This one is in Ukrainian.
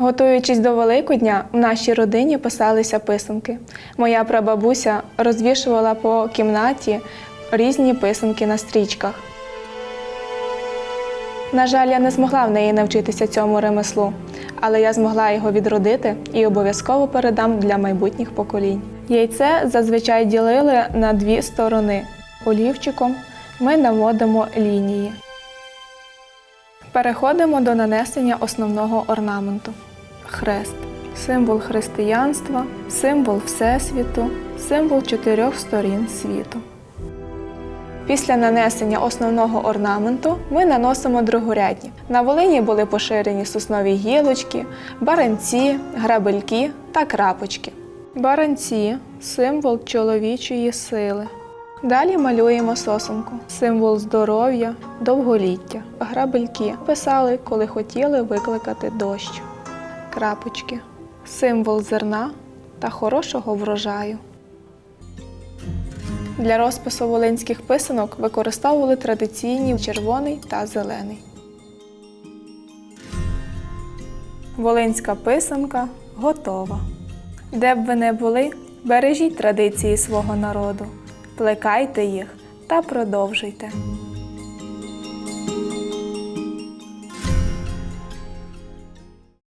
Готуючись до Великодня, в нашій родині писалися писанки. Моя прабабуся розвішувала по кімнаті різні писанки на стрічках. На жаль, я не змогла в неї навчитися цьому ремеслу, але я змогла його відродити і обов'язково передам для майбутніх поколінь. Яйце зазвичай ділили на дві сторони. Олівчиком ми наводимо лінії. Переходимо до нанесення основного орнаменту. Хрест символ християнства, символ Всесвіту, символ чотирьох сторін світу. Після нанесення основного орнаменту ми наносимо другорядні. На Волині були поширені соснові гілочки, баранці, грабельки та крапочки. Баранці символ чоловічої сили. Далі малюємо сосенку, символ здоров'я, довголіття. Грабельки писали, коли хотіли викликати дощ. Крапочки символ зерна та хорошого врожаю. Для розпису волинських писанок використовували традиційні червоний та зелений. Волинська писанка готова. Де б ви не були, бережіть традиції свого народу, плекайте їх та продовжуйте.